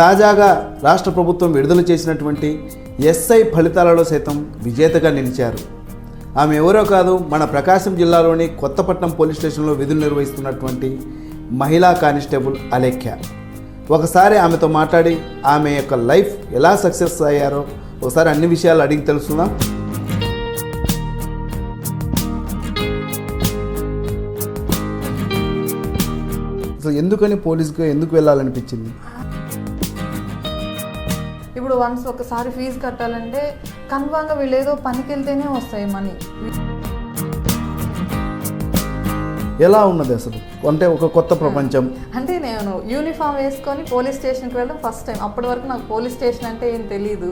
తాజాగా రాష్ట్ర ప్రభుత్వం విడుదల చేసినటువంటి ఎస్ఐ ఫలితాలలో సైతం విజేతగా నిలిచారు. ఆమె ఎవరో కాదు మన ప్రకాశం జిల్లాలోని కొత్తపట్నం పోలీస్ స్టేషన్లో విధులు నిర్వహిస్తున్నటువంటి మహిళా కానిస్టేబుల్ అలేఖ్య. ఒకసారి ఆమెతో మాట్లాడి ఆమె యొక్క లైఫ్ ఎలా సక్సెస్ అయ్యారో ఒకసారి అన్ని విషయాలు అడిగి తెలుసుకుందాం. అసలు ఎందుకని పోలీస్గా ఎందుకు వెళ్ళాలనిపించింది? ఇప్పుడు వన్స్ ఒకసారి ఫీజు కట్టాలంటే కన్ఫామ్గా వీళ్ళు ఏదో పనికి వెళ్తేనే వస్తాయి మనీ. ఎలా ఉన్నది అసలు? అంటే ఒక కొత్త ప్రపంచం. అంటే నేను యూనిఫామ్ వేసుకొని పోలీస్ స్టేషన్కి వెళ్ళడం ఫస్ట్ టైం. అప్పటి వరకు నాకు పోలీస్ స్టేషన్ అంటే ఏం తెలియదు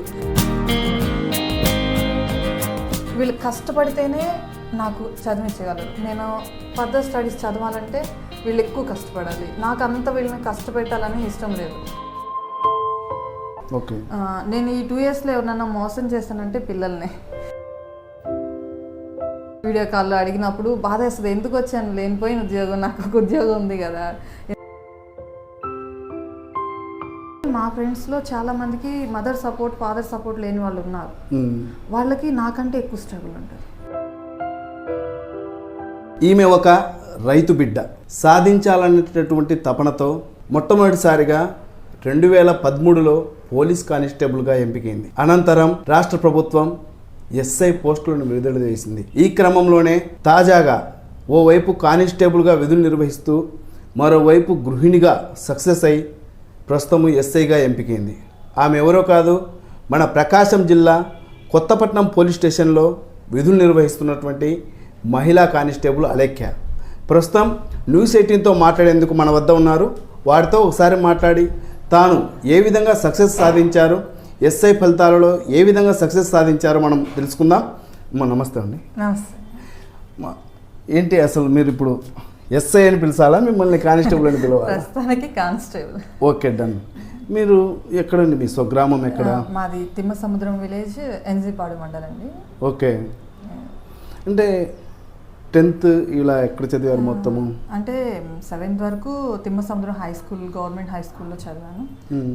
వీళ్ళు కష్టపడితేనే నాకు చదివించగలరు. నేను ఫర్దర్ స్టడీస్ చదవాలంటే వీళ్ళు ఎక్కువ కష్టపడాలి. నాకు అంత వీళ్ళని కష్టపెట్టాలని ఇష్టం లేదు. నేను ఈ టూ ఇయర్స్లో ఎవరన్నా మోసం చేశానంటే పిల్లల్ని. వీడియో కాల్లో అడిగినప్పుడు బాధ వేస్తుంది. ఎందుకు వచ్చాను? లేనిపోయిన ఉద్యోగం నాకు ఒక ఉద్యోగం ఉంది కదా. మా ఫ్రెండ్స్లో చాలా మందికి మదర్ సపోర్ట్ ఫాదర్ సపోర్ట్ లేని వాళ్ళు ఉన్నారు. ఉమ్. వాళ్ళకి నాకంటే ఎక్కువ స్ట్రగుల్ ఉంటుంది. ఈమె ఒక రైతు బిడ్డ. సాధించాలనేటటువంటి తపనతో మొట్టమొదటిసారిగా రెండు వేల పదమూడులో పోలీస్ కానిస్టేబుల్గా ఎంపికైంది. అనంతరం రాష్ట్ర ప్రభుత్వం ఎస్ఐ పోస్టులను విడుదల చేసింది. ఈ క్రమంలోనే తాజాగా ఓవైపు కానిస్టేబుల్గా విధులు నిర్వహిస్తూ మరోవైపు గృహిణిగా సక్సెస్ అయి ప్రస్తుతం ఎస్ఐగా ఎంపికైంది. ఆమె ఎవరో కాదు మన ప్రకాశం జిల్లా కొత్తపట్నం పోలీస్ స్టేషన్లో విధులు నిర్వహిస్తున్నటువంటి మహిళా కానిస్టేబుల్ అలేఖ్య. ప్రస్తుతం న్యూస్ ఎయిటీన్తో మాట్లాడేందుకు మన వద్ద ఉన్నారు. వారితో ఒకసారి మాట్లాడి తాను ఏ విధంగా సక్సెస్ సాధించారు ఎస్ఐ ఫలితాలలో ఏ విధంగా సక్సెస్ సాధించారో మనం తెలుసుకుందాం. అమ్మ నమస్తే అండి. నమస్తే. ఏంటి అసలు మీరు ఇప్పుడు ఎస్ఐ అని పిలిచాలా మిమ్మల్ని కానిస్టేబుల్ అని పిలవాలా? కానిస్టేబుల్. Okay done. మీరు ఎక్కడండి? మీ స్వగ్రామం ఎక్కడ? మాది తిమ్మ సముద్రం విలేజ్ ఎన్జీపాడు మండలం అండి. ఓకే. అంటే టెన్త్ ఇలా ఎక్కడ చదివారు మొత్తము? అంటే సెవెంత్ వరకు తిమ్మ సముద్రం హై స్కూల్ గవర్నమెంట్ హై స్కూల్లో చదివాను.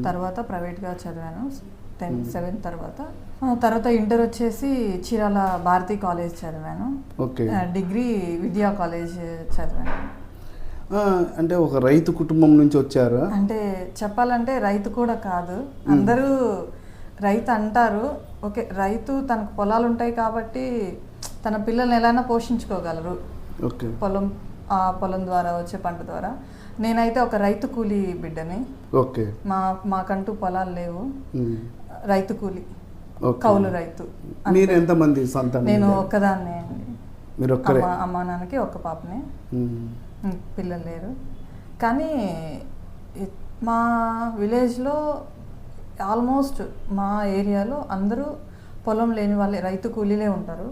తర్వాత ప్రైవేట్గా చదివాను. టెన్త్ సెవెంత్ తర్వాత. తర్వాత ఇంటర్ వచ్చేసి చీరాల భారతీ కాలేజ్ చదివాను. డిగ్రీ విద్యా కాలేజ్ చదివాను. అంటే ఒక రైతు కుటుంబం నుంచి వచ్చారా? అంటే చెప్పాలంటే రైతు కూడా కాదు. అందరూ రైతు అంటారు. ఓకే రైతు తనకు పొలాలు ఉంటాయి కాబట్టి తన పిల్లల్ని ఎలాగైనా పోషించుకోగలరు. పొలం ఆ పొలం ద్వారా వచ్చే పంట ద్వారా. నేనైతే ఒక రైతు కూలీ బిడ్డని. ఓకే. మా మాకంటూ పొలాలు లేవు. రైతు కూలి. కౌలు రైతు. మీరు ఎంతమంది సంతానం నేను? ఒక్కదాన్నే అండి. మీరు ఒక్కరే అమ్మ నాన్నకి ఒక్క పాపనే. పిల్లలు లేరు. కానీ మా విలేజ్లో ఆల్మోస్ట్ మా ఏరియాలో అందరూ పొలం లేని వాళ్ళే రైతు కూలీలే ఉంటారు.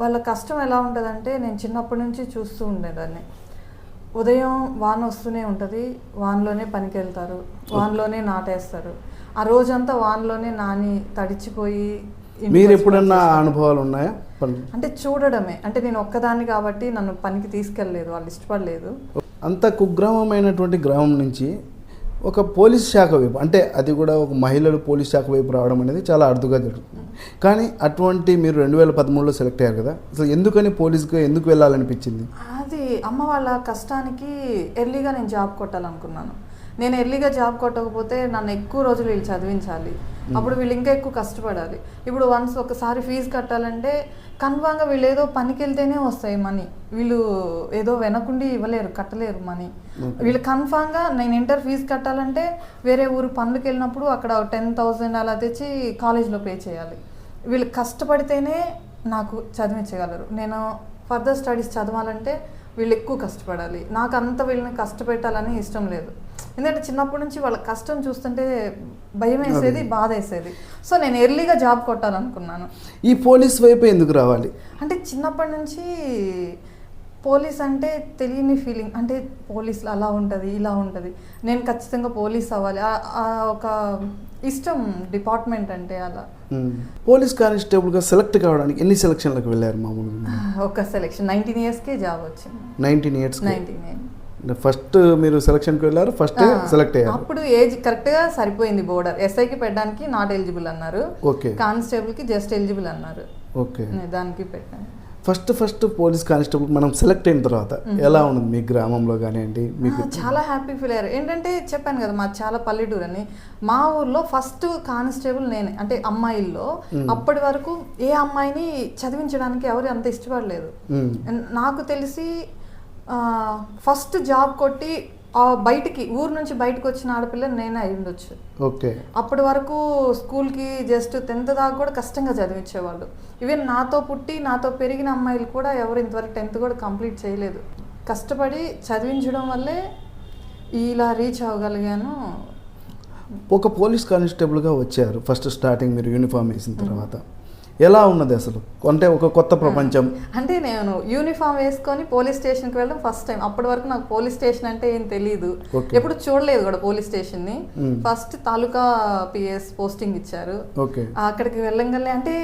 వాళ్ళ కష్టం ఎలా ఉంటుందంటే నేను చిన్నప్పటి నుంచి చూస్తూ ఉండేదాన్ని. ఉదయం వాన వస్తూనే ఉంటుంది వానలోనే పనికి వెళ్తారు వానలోనే నాటేస్తారు. ఆ రోజంతా వానలోనే నాని తడిచిపోయి మీరు ఎప్పుడన్నా. అనుభవాలు ఉన్నాయా అంటే చూడడమే. అంటే నేను ఒక్కదాన్ని కాబట్టి నన్ను పనికి తీసుకెళ్ళలేదు వాళ్ళు ఇష్టపడలేదు. అంత కుగ్రామమైనటువంటి గ్రామం నుంచి ఒక పోలీస్ శాఖ వైపు అంటే అది కూడా ఒక మహిళలు పోలీస్ శాఖ వైపు రావడం అనేది చాలా అరుదుగా జరుగుతుంది. కానీ అటువంటి మీరు రెండు వేల పదమూడులో సెలెక్ట్ అయ్యారు కదా. అసలు ఎందుకని పోలీస్గా ఎందుకు వెళ్ళాలనిపించింది? అది అమ్మ వాళ్ళ కష్టానికి ఎర్లీగా నేను జాబ్ కొట్టాలనుకున్నాను. నేను ఎర్లీగా జాబ్ కొట్టకపోతే నన్ను ఎక్కువ రోజులు వీళ్ళు చదివించాలి. అప్పుడు వీళ్ళు ఇంకా ఎక్కువ కష్టపడాలి. ఇప్పుడు వన్స్ ఒకసారి ఫీజు కట్టాలంటే కన్ఫామ్గా వీళ్ళు ఏదో పనికి వెళ్తేనే వస్తాయి మనీ. వీళ్ళు ఏదో వెనకుండి ఇవ్వలేరు కట్టలేరు మనీ. వీళ్ళు కన్ఫామ్గా నేను ఇంటర్ ఫీజు కట్టాలంటే వేరే ఊరు పనులకు వెళ్ళినప్పుడు అక్కడ టెన్ థౌసండ్ అలా తెచ్చి కాలేజ్లో పే చేయాలి. వీళ్ళు కష్టపడితేనే నాకు చదివించగలరు. నేను ఫర్దర్ స్టడీస్ చదవాలంటే వీళ్ళు ఎక్కువ కష్టపడాలి. నాకు అంత వీళ్ళని కష్టపెట్టాలని ఇష్టం లేదు. ఎందుకంటే చిన్నప్పటి నుంచి వాళ్ళ కష్టం చూస్తుంటే భయం వేసేది బాధ వేసేది సో నేను ఎర్లీగా జాబ్ కొట్టాలనుకున్నాను. ఈ పోలీస్ వైపు ఎందుకు రావాలి? అంటే చిన్నప్పటి నుంచి పోలీస్ అంటే తెలియని ఫీలింగ్. అంటే పోలీసులు అలా ఉంటుంది ఇలా ఉంటుంది. నేను ఖచ్చితంగా పోలీస్ అవ్వాలి. ఒక ఇష్టం డిపార్ట్మెంట్ అంటే అలా. పోలీస్ కానిస్టేబుల్గా సెలెక్ట్ కావడానికి ఎన్ని సెలక్షన్లకు వెళ్ళారు మామూలుగా? ఒక సెలెక్షన్. నైన్టీన్ ఇయర్స్కే జాబ్ వచ్చింది. Nineteen years. నైన్టీన్ ఫస్ట్ మీరు సెలక్షన్కి వెళ్ళారు ఫస్ట్ సెలెక్ట్ అయ్యారు? అప్పుడు ఏజ్ కరెక్ట్గా సరిపోయింది బోర్డర్. ఎస్ఐకి పెట్టడానికి నాట్ ఎలిజిబుల్ అన్నారు. ఓకే. కానిస్టేబుల్కి జస్ట్ ఎలిజిబుల్ అన్నారు. ఓకే. నేను దానికి పెట్టాను. ఫస్ట్ ఫస్ట్ పోలీస్ కానిస్టేబుల్ మనం సెలెక్ట్ అయిన తర్వాత ఎలా ఉన్నది మీ గ్రామంలో కానివ్వండి మీకు చాలా హ్యాపీ ఫీల్ అయ్యారు. ఏంటంటే చెప్పాను కదా మా చాలా పల్లెటూరు అని మా ఊర్లో ఫస్ట్ కానిస్టేబుల్ నేనే అంటే అమ్మాయిల్లో. అప్పటి వరకు ఏ అమ్మాయిని చదివించడానికి ఎవరు అంత ఇష్టపడలేదు. నాకు తెలిసి ఫస్ట్ జాబ్ కొట్టి ఆ బయటికి ఊరు నుంచి బయటకు వచ్చిన ఆడపిల్ల నేనే అయి ఉండొచ్చు. ఓకే. అప్పటి వరకు స్కూల్కి జస్ట్ టెన్త్ దాకా కూడా కష్టంగా చదివించేవాళ్ళు. ఈవెన్ నాతో పుట్టి నాతో పెరిగిన అమ్మాయిలు కూడా ఎవరు ఇంతవరకు టెన్త్ కూడా కంప్లీట్ చేయలేదు. కష్టపడి చదివించడం వల్లే ఇలా రీచ్ అవ్వగలిగాను. ఒక పోలీస్ కానిస్టేబుల్గా వచ్చారు. ఫస్ట్ స్టార్టింగ్ మీరు యూనిఫామ్ వేసిన తర్వాత. ఎలా ఉన్నది అసలు? అంటే ఒక కొత్త ప్రపంచం. అంటే నేను యూనిఫామ్ వేసుకొని పోలీస్ స్టేషన్కి వెళ్ళడం ఫస్ట్ టైం. అప్పటి వరకు నాకు పోలీస్ స్టేషన్ అంటే ఏం తెలియదు. ఎప్పుడు చూడలేదు కూడా పోలీస్ స్టేషన్ని. ఫస్ట్ తాలూకా పిఎస్ పోస్టింగ్ ఇచ్చారు. అక్కడికి వెళ్ళంగానే అంటే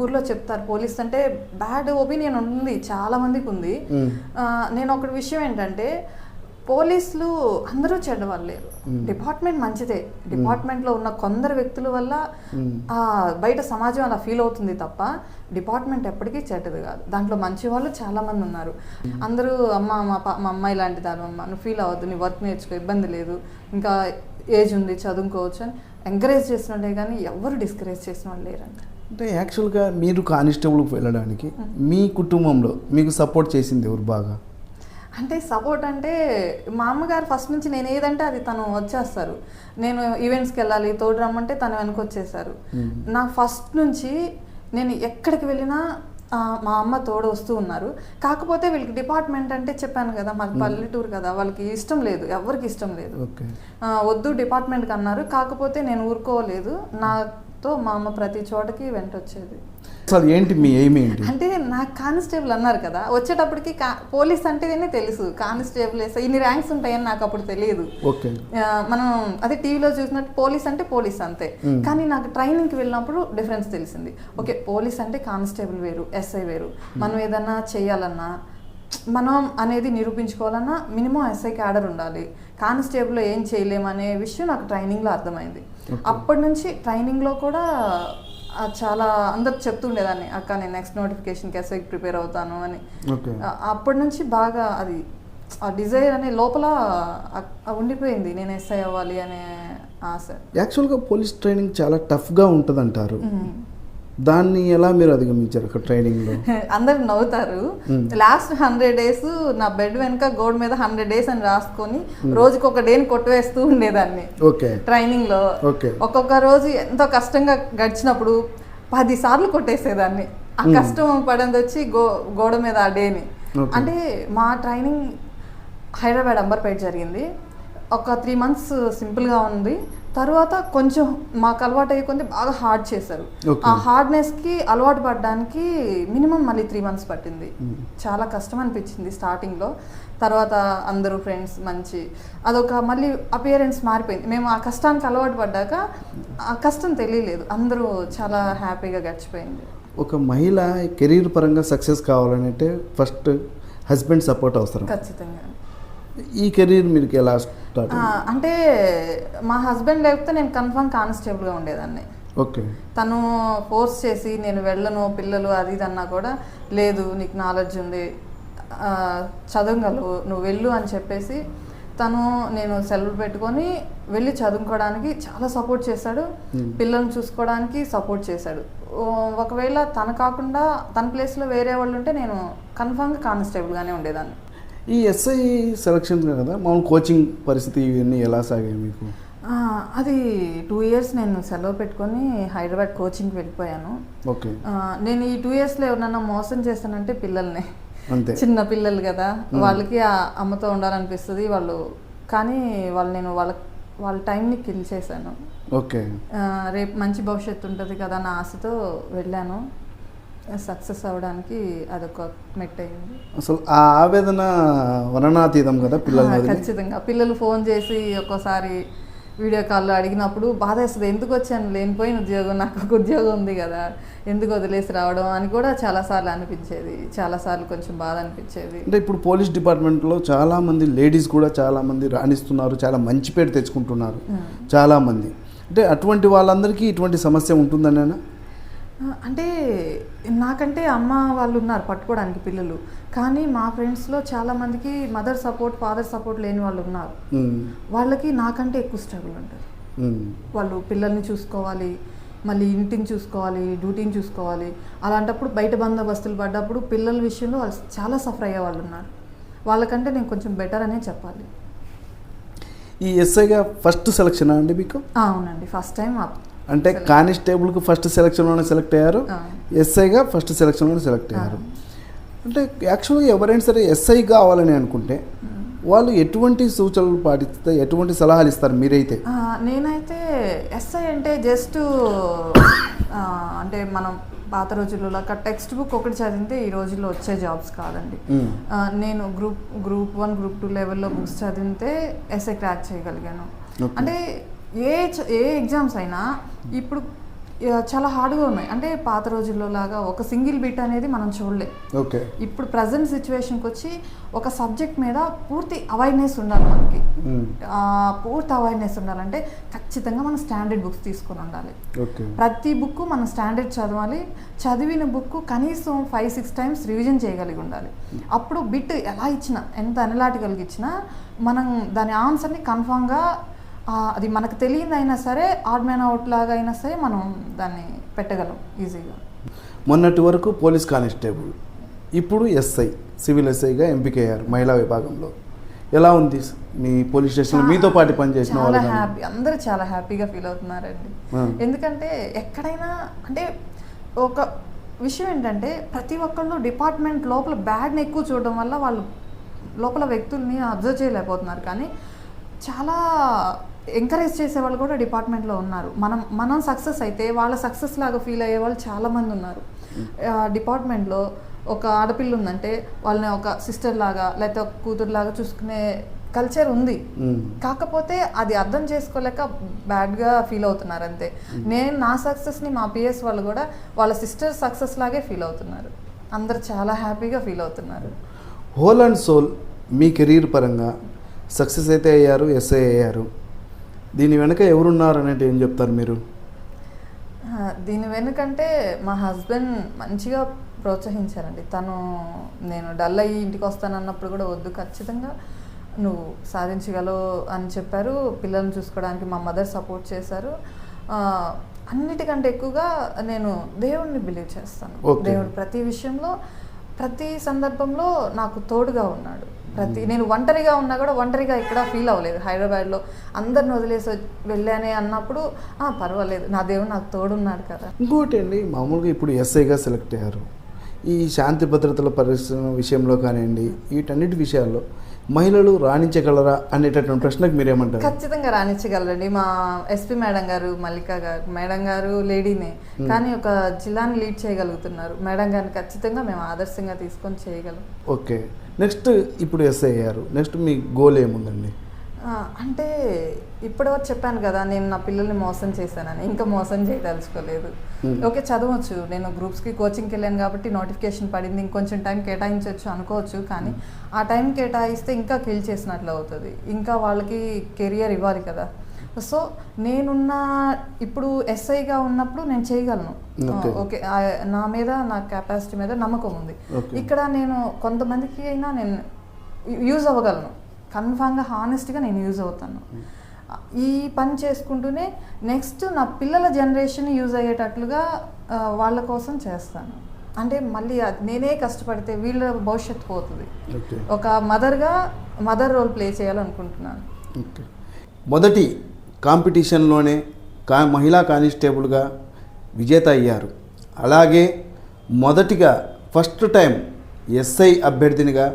ఊర్లో చెప్తారు పోలీస్ అంటే బ్యాడ్ ఒపీనియన్ ఉంది చాలా మందికి ఉంది. నేను ఒకటి విషయం ఏంటంటే పోలీసులు అందరూ చెడ్డవాళ్ళే డిపార్ట్మెంట్ మంచిదే. డిపార్ట్మెంట్లో ఉన్న కొందరు వ్యక్తుల వల్ల ఆ, బయట సమాజం అలా ఫీల్ అవుతుంది తప్ప డిపార్ట్మెంట్ ఎప్పటికీ చెడ్డది కాదు. దాంట్లో మంచి వాళ్ళు చాలా మంది ఉన్నారు. అందరూ అమ్మ మా అమ్మాయి లాంటి దాని అమ్మ నువ్వు ఫీల్ అవ్వద్దు నీ వర్క్ నేర్చుకో ఇబ్బంది లేదు. ఇంకా ఏజ్ ఉంది చదువుకోవచ్చు అని ఎంకరేజ్ చేసినట్టే కానీ ఎవరు డిస్కరేజ్ చేసిన వాళ్ళు లేరంట అంటే యాక్చువల్గా మీరు కానిస్టేబుల్కి వెళ్ళడానికి మీ కుటుంబంలో మీకు సపోర్ట్ చేసింది ఎవరు బాగా? అంటే సపోర్ట్ అంటే మా అమ్మగారు ఫస్ట్ నుంచి నేను ఏదంటే అది తను వచ్చేస్తారు. నేను ఈవెంట్స్కి వెళ్ళాలి తోడు రమ్మంటే తను వెనక వచ్చేసారు. నా ఫస్ట్ నుంచి నేను ఎక్కడికి వెళ్ళినా మా అమ్మ తోడు వస్తూ ఉన్నారు. కాకపోతే వీళ్ళకి డిపార్ట్మెంట్ అంటే చెప్పాను కదా మాది పల్లెటూరు కదా వాళ్ళకి ఇష్టం లేదు ఎవరికి ఇష్టం లేదు. వద్దు డిపార్ట్మెంట్కి అన్నారు కాకపోతే నేను ఊరుకోలేదు. నాతో మా అమ్మ ప్రతి చోటకి వెంట వచ్చేది. అసలు ఏంటి మీ ఎయిమ్ ఏంటి? అంటే నాకు కానిస్టేబుల్ అన్నారు కదా వచ్చేటప్పటికి కా పోలీస్ అంటేనే తెలుసు కానిస్టేబుల్ ఇన్ని ర్యాంక్స్ ఉంటాయని నాకు అప్పుడు తెలియదు. ఓకే. మనం అదే టీవీలో చూసినట్టు పోలీస్ అంటే పోలీస్ అంతే. కానీ నాకు ట్రైనింగ్కి వెళ్ళినప్పుడు డిఫరెన్స్ తెలిసింది. ఓకే పోలీస్ అంటే కానిస్టేబుల్ వేరు ఎస్ఐ వేరు. మనం ఏదన్నా చేయాలన్నా మనం అనేది నిరూపించుకోవాలన్నా మినిమం ఎస్ఐ క్యాడర్ ఉండాలి. కానిస్టేబుల్లో ఏం చేయలేమనే విషయం నాకు ట్రైనింగ్లో అర్థమైంది. అప్పటి నుంచి ట్రైనింగ్లో కూడా చాలా అందరికి చెప్తుండేదాన్ని అక్క నేను నెక్స్ట్ నోటిఫికేషన్కి ఎస్ఐకి ప్రిపేర్ అవుతాను అని. అప్పటి నుంచి బాగా అది ఆ డిజైర్ అనే లోపల ఉండిపోయింది నేను ఎస్ఐ అవ్వాలి అనే ఆశ. యాక్చువల్గా పోలీస్ ట్రైనింగ్ చాలా టఫ్గా ఉంటుంది అంటారు దాన్ని ఎలా మీరు అధిగమించారు అక్కడ ట్రైనింగ్లో? అందరు నవ్వుతారు. లాస్ట్ హండ్రెడ్ డేస్ నా బెడ్ వెనక గోడ మీద హండ్రెడ్ డేస్ అని రాసుకొని రోజుకి ఒక డేని కొట్టువేస్తూ ఉండేదాన్ని. ఓకే. ట్రైనింగ్లో ఓకే. ఒక్కొక్క రోజు ఎంతో కష్టంగా గడిచినప్పుడు పది సార్లు కొట్టేసేదాన్ని. ఆ కష్టం పడింది వచ్చి గో గోడ మీద ఆ డేని. అంటే మా ట్రైనింగ్ హైదరాబాద్ అంబర్పేట జరిగింది. ఒక త్రీ మంత్స్ సింపుల్గా ఉంది. తర్వాత కొంచెం మాకు అలవాటు అయ్యే కొంది బాగా హార్డ్ చేశారు. ఆ హార్డ్నెస్కి అలవాటు పడడానికి మినిమం మళ్ళీ త్రీ మంత్స్ పట్టింది. చాలా కష్టం అనిపించింది స్టార్టింగ్లో తర్వాత అందరూ ఫ్రెండ్స్ మంచి అదొక మళ్ళీ అపియరెన్స్ మారిపోయింది. మేము ఆ కష్టానికి అలవాటు పడ్డాక ఆ కష్టం తెలియలేదు. అందరూ చాలా హ్యాపీగా గడిచిపోయింది. ఒక మహిళ కెరీర్ పరంగా సక్సెస్ కావాలంటే ఫస్ట్ హస్బెండ్ సపోర్ట్ అవసరం. ఖచ్చితంగా. ఈ కెరీర్ మీకు ఎలా అంటే మా హస్బెండ్ లేకపోతే నేను కన్ఫర్మ్ కానిస్టేబుల్గా ఉండేదాన్ని. ఓకే. తను ఫోర్స్ చేసి నేను వెళ్ళను పిల్లలు అది ఇది అన్నా కూడా లేదు నీకు నాలెడ్జ్ ఉంది చదవగలవు నువ్వు వెళ్ళు అని చెప్పేసి తను నేను సెలవు పెట్టుకొని వెళ్ళి చదువుకోవడానికి చాలా సపోర్ట్ చేశాడు. పిల్లల్ని చూసుకోవడానికి సపోర్ట్ చేశాడు. ఒకవేళ తను కాకుండా తన ప్లేస్లో వేరే వాళ్ళు ఉంటే నేను కన్ఫామ్గా కానిస్టేబుల్గానే ఉండేదాన్ని. ఈ ఎస్ఐ సెలక్షన్ కదా మామూలు కోచింగ్ పరిస్థితి ఇవన్నీ ఎలా సాగాయి మీకు? అది టూ ఇయర్స్ నేను సెలవు పెట్టుకొని హైదరాబాద్ కోచింగ్కి వెళ్ళిపోయాను. ఓకే. నేను ఈ టూ ఇయర్స్లో ఎవరన్నా మోసం చేస్తానంటే పిల్లల్ని. అంతే. చిన్న పిల్లలు కదా వాళ్ళకి ఆ అమ్మతో ఉండాలనిపిస్తుంది వాళ్ళు. కానీ వాళ్ళు నేను వాళ్ళ వాళ్ళ టైంని కిల్ చేశాను. ఓకే. రేపు మంచి భవిష్యత్తు ఉంటుంది కదా అన్న ఆశతో వెళ్ళాను. సక్సెస్ అవ్వడానికి అదొక మెట్ అయింది. అసలు ఆ ఆవేదన వర్ణనాతీతం కదా పిల్లల ఖచ్చితంగా. పిల్లలు ఫోన్ చేసి ఒక్కోసారి వీడియో కాల్లో అడిగినప్పుడు బాధ వేస్తుంది ఎందుకు వచ్చాను? లేనిపోయిన ఉద్యోగం నాకు ఒక ఉద్యోగం ఉంది కదా. ఎందుకు వదిలేసి రావడం? అని కూడా చాలాసార్లు అనిపించేది. చాలాసార్లు కొంచెం బాధ అనిపించేది. అంటే ఇప్పుడు పోలీస్ డిపార్ట్మెంట్లో చాలామంది లేడీస్ కూడా చాలామంది రాణిస్తున్నారు. చాలా మంచి పేరు తెచ్చుకుంటున్నారు. చాలామంది అంటే అటువంటి వాళ్ళందరికీ ఇటువంటి సమస్య ఉంటుందనేనా? అంటే నాకంటే అమ్మ వాళ్ళు ఉన్నారు పట్టుకోవడానికి పిల్లలు. కానీ మా ఫ్రెండ్స్లో చాలామందికి మదర్ సపోర్ట్ ఫాదర్ సపోర్ట్ లేని వాళ్ళు ఉన్నారు. వాళ్ళకి నాకంటే ఎక్కువ స్ట్రగుల్ ఉంటుంది. వాళ్ళు పిల్లల్ని చూసుకోవాలి మళ్ళీ ఇంటిని చూసుకోవాలి డ్యూటీని చూసుకోవాలి. అలాంటప్పుడు బయట బందోబస్తులు పడ్డప్పుడు పిల్లల విషయంలో వాళ్ళు చాలా సఫర్ అయ్యే వాళ్ళు ఉన్నారు. వాళ్ళకంటే నేను కొంచెం బెటర్ అనే చెప్పాలి. ఈ ఎస్ఐగా ఫస్ట్ సెలక్షన్ అండి మీకు? అవునండి. ఫస్ట్ టైం అంటే కానిస్టేబుల్కి ఫస్ట్ సెలక్షన్లోనే సెలెక్ట్ అయ్యారు. ఎస్ఐగా ఫస్ట్ సెలక్షన్లోనే సెలెక్ట్ అయ్యారు. అంటే యాక్చువల్గా ఎవరైనా సరే ఎస్ఐ కావాలని అనుకుంటే వాళ్ళు ఎటువంటి సూచనలు పాటిస్తే ఎటువంటి సలహాలు ఇస్తారు మీరైతే? నేనైతే ఎస్ఐ అంటే జస్ట్ అంటే మనం పాత రోజుల్లో లాగా టెక్స్ట్ బుక్ ఒకటి చదివితే ఈ రోజుల్లో వచ్చే జాబ్స్ కాదండి. నేను group group one group two లెవెల్లో బుక్స్ చదివితే ఎస్ఐ క్రాక్ చేయగలిగాను. అంటే ఏ ఏ ఎగ్జామ్స్ అయినా ఇప్పుడు చాలా హార్డ్గా ఉన్నాయి. అంటే పాత రోజుల్లో లాగా ఒక సింగిల్ బిట్ అనేది మనం చూడలేం. ఓకే. ఇప్పుడు ప్రజెంట్ సిచ్యువేషన్కి వచ్చి ఒక సబ్జెక్ట్ మీద పూర్తి అవేర్నెస్ ఉండాలి మనకి. పూర్తి అవేర్నెస్ ఉండాలంటే ఖచ్చితంగా మనం స్టాండర్డ్ బుక్స్ తీసుకొని ఉండాలి. ప్రతి బుక్ మనం స్టాండర్డ్ చదవాలి. చదివిన బుక్ కనీసం ఫైవ్ సిక్స్ టైమ్స్ రివిజన్ చేయగలిగి ఉండాలి. అప్పుడు బిట్ ఎలా ఇచ్చినా ఎంత అనలాటికల్గా ఇచ్చినా మనం దాని ఆన్సర్ని కన్ఫామ్గా అది మనకు తెలియదు అయినా సరే ఆడ్ మ్యాన్ అవుట్ లాగా అయినా సరే మనం దాన్ని పెట్టగలం ఈజీగా. మొన్నటి వరకు పోలీస్ కానిస్టేబుల్ ఇప్పుడు ఎస్ఐ సివిల్ ఎస్ఐగా ఎంపికయ్యారు మహిళా విభాగంలో. ఎలా ఉంది మీ పోలీస్ స్టేషన్లో? మీతో పాటు పనిచేసిన వాళ్ళు? హ్యాపీ అందరూ చాలా హ్యాపీగా ఫీల్ అవుతున్నారండి. ఎందుకంటే ఎక్కడైనా అంటే ఒక విషయం ఏంటంటే ప్రతి ఒక్కళ్ళు డిపార్ట్మెంట్ లోపల బ్యాడ్ని ఎక్కువ చూడడం వల్ల వాళ్ళు లోపల వ్యక్తుల్ని అబ్జర్వ్ చేయలేకపోతున్నారు. కానీ చాలా ఎంకరేజ్ చేసే వాళ్ళు కూడా డిపార్ట్మెంట్లో ఉన్నారు. మనం మనం సక్సెస్ అయితే వాళ్ళ సక్సెస్ లాగా ఫీల్ అయ్యే వాళ్ళు చాలామంది ఉన్నారు. డిపార్ట్మెంట్లో ఒక ఆడపిల్ల ఉందంటే వాళ్ళని ఒక సిస్టర్ లాగా లేకపోతే ఒక కూతురు లాగా చూసుకునే కల్చర్ ఉంది. కాకపోతే అది అర్థం చేసుకోలేక బ్యాడ్గా ఫీల్ అవుతున్నారు అంతే. నేను నా సక్సెస్ని మా పిఎస్ వాళ్ళు కూడా వాళ్ళ సిస్టర్ సక్సెస్ లాగే ఫీల్ అవుతున్నారు. అందరు చాలా హ్యాపీగా ఫీల్ అవుతున్నారు. హోల్ అండ్ సోల్ మీ కెరీర్ పరంగా సక్సెస్ అయితే అయ్యారు ఎస్ఐ అయ్యారు. దీని వెనక ఎవరున్నారు అనేది ఏం చెప్తారు మీరు? దీని వెనుకంటే మా హస్బెండ్ మంచిగా ప్రోత్సహించారండి. తను నేను డల్ అయ్యి ఇంటికి వస్తానన్నప్పుడు కూడా వద్దు ఖచ్చితంగా నువ్వు సాధించగలవు అని చెప్పారు. పిల్లల్ని చూసుకోవడానికి మా మదర్ సపోర్ట్ చేశారు. అన్నిటికంటే ఎక్కువగా నేను దేవుడిని బిలీవ్ చేస్తాను. దేవుడు ప్రతి విషయంలో ప్రతి సందర్భంలో నాకు తోడుగా ఉన్నాడు. ప్రతి నేను ఒంటరిగా ఉన్నా కూడా ఒంటరిగా ఇక్కడ ఫీల్ అవ్వలేదు. హైదరాబాద్లో అందరిని వదిలేసి వెళ్ళానే అన్నప్పుడు "ఆ, పర్వాలేదు. నా దేవుడు నాకు తోడున్నాడు కదా. ఇంకోటి అండి మామూలుగా ఇప్పుడు ఎస్ఐగా సెలెక్ట్ అయ్యారు. ఈ శాంతి భద్రతల పరిశ్రమ విషయంలో కానివ్వండి వీటన్నిటి విషయాల్లో మహిళలు రాణించగలరా అనేటటువంటి ప్రశ్నకు మీరేమంటారు? ఖచ్చితంగా రాణించగలరండి. మా ఎస్పీ మేడం గారు మల్లిక గారు మేడం గారు లేడీనే కానీ ఒక జిల్లాని లీడ్ చేయగలుగుతున్నారు. మేడం గారిని ఖచ్చితంగా మేము ఆదర్శంగా తీసుకొని చేయగలం. ఓకే. నెక్స్ట్ ఇప్పుడు ఎస్ఐ అయ్యారు. నెక్స్ట్ మీ గోల్ ఏముందండి? అంటే ఇప్పటివరకు చెప్పాను కదా నేను నా పిల్లల్ని మోసం చేశానని. ఇంకా మోసం చేయదలుచుకోలేదు. ఓకే చదవచ్చు. నేను గ్రూప్స్కి కోచింగ్కి వెళ్ళాను కాబట్టి నోటిఫికేషన్ పడింది. ఇంకొంచెం టైం కేటాయించవచ్చు అనుకోవచ్చు కానీ ఆ టైం కేటాయిస్తే ఇంకా కిల్ చేసినట్లు అవుతుంది. ఇంకా వాళ్ళకి కెరియర్ ఇవ్వాలి కదా. సో నేనున్న ఇప్పుడు ఎస్ఐగా ఉన్నప్పుడు నేను చేయగలను. ఓకే. నా మీద నా కెపాసిటీ మీద నమ్మకం ఉంది. ఇక్కడ నేను కొంతమందికి అయినా నేను యూజ్ అవ్వగలను. కన్ఫామ్గా హానెస్ట్గా నేను యూజ్ అవుతాను. ఈ పని చేసుకుంటూనే నెక్స్ట్ నా పిల్లల జనరేషన్ యూజ్ అయ్యేటట్లుగా వాళ్ళ కోసం చేస్తాను. అంటే మళ్ళీ అది నేనే కష్టపడితే వీళ్ళ భవిష్యత్తు పోతుంది. ఒక మదర్గా మదర్ రోల్ ప్లే చేయాలనుకుంటున్నాను. మొదటి కాంపిటీషన్లోనే కా మహిళా కానిస్టేబుల్గా విజేత అయ్యారు. అలాగే మొదటిగా ఫస్ట్ టైం ఎస్ఐ అభ్యర్థినిగా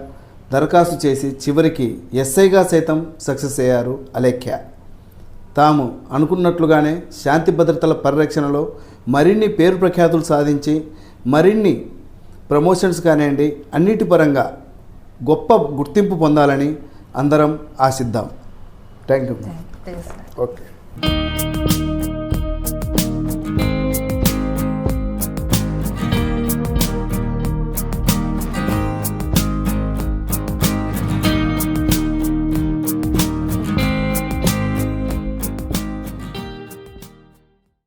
దరఖాస్తు చేసి చివరికి ఎస్ఐగా సైతం సక్సెస్ అయ్యారు అలేఖ్య. తాము అనుకున్నట్లుగానే శాంతి భద్రతల పరిరక్షణలో మరిన్ని పేరు ప్రఖ్యాతులు సాధించి మరిన్ని ప్రమోషన్స్ కానివ్వండి అన్నిటి పరంగా గొప్ప గుర్తింపు పొందాలని అందరం ఆశిద్దాం. Thank you thank you okay thank you